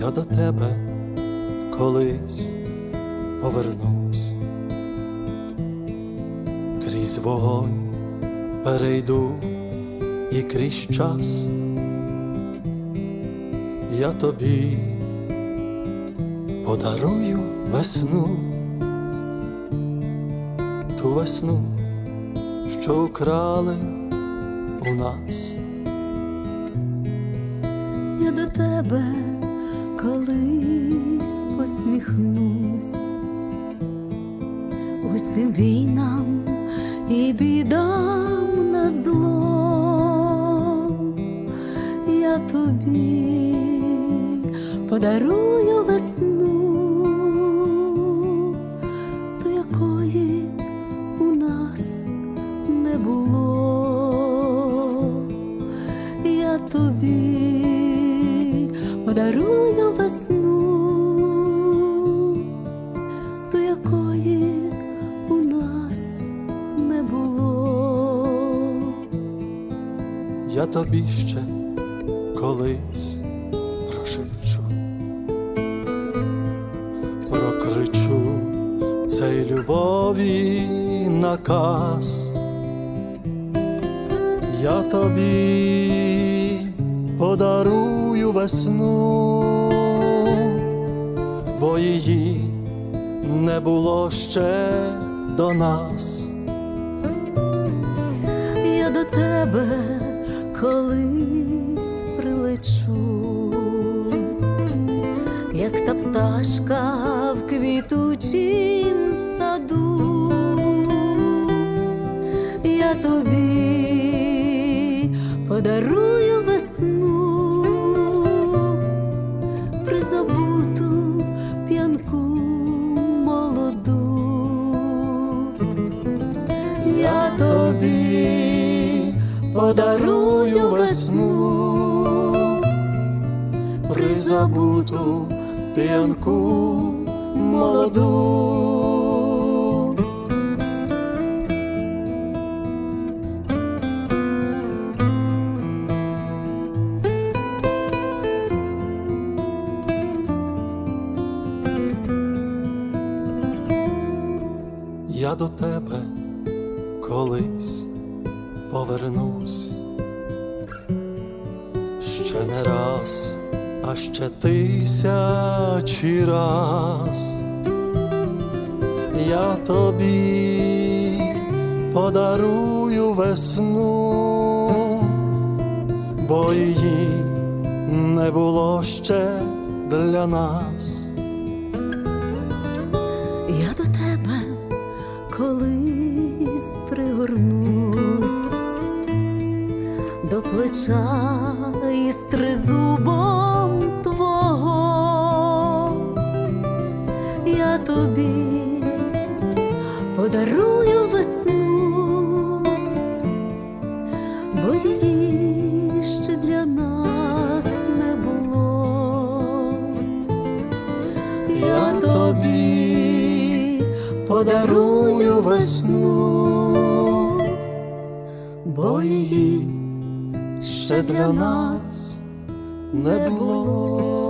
я до тебе колись повернусь, крізь вогонь перейду і крізь час. Я тобі подарую весну, ту весну, що украли у нас. я до тебе колись посміхнусь. Усім війнам і бідам на зло, я тобі подарую весну, до якої у нас не було я тобі ще колись прошепчу, прокричу цей любові наказ, я тобі подарую весну, бо її не було ще до нас. Колись прилечу, як та пташка в квітучім саду, я тобі подарую весну, призабуту подарую весну, призабуту п'янку молоду. Я до тебе колись повернусь ще не раз, а ще тисячі раз. Я тобі подарую весну, бо її не було ще для нас. Я до тебе колись пригорнусь до плеча із тризубом твого, я тобі подарую весну, бо її ще для нас не було. Я тобі подарую весну, бо її ще для нас не було.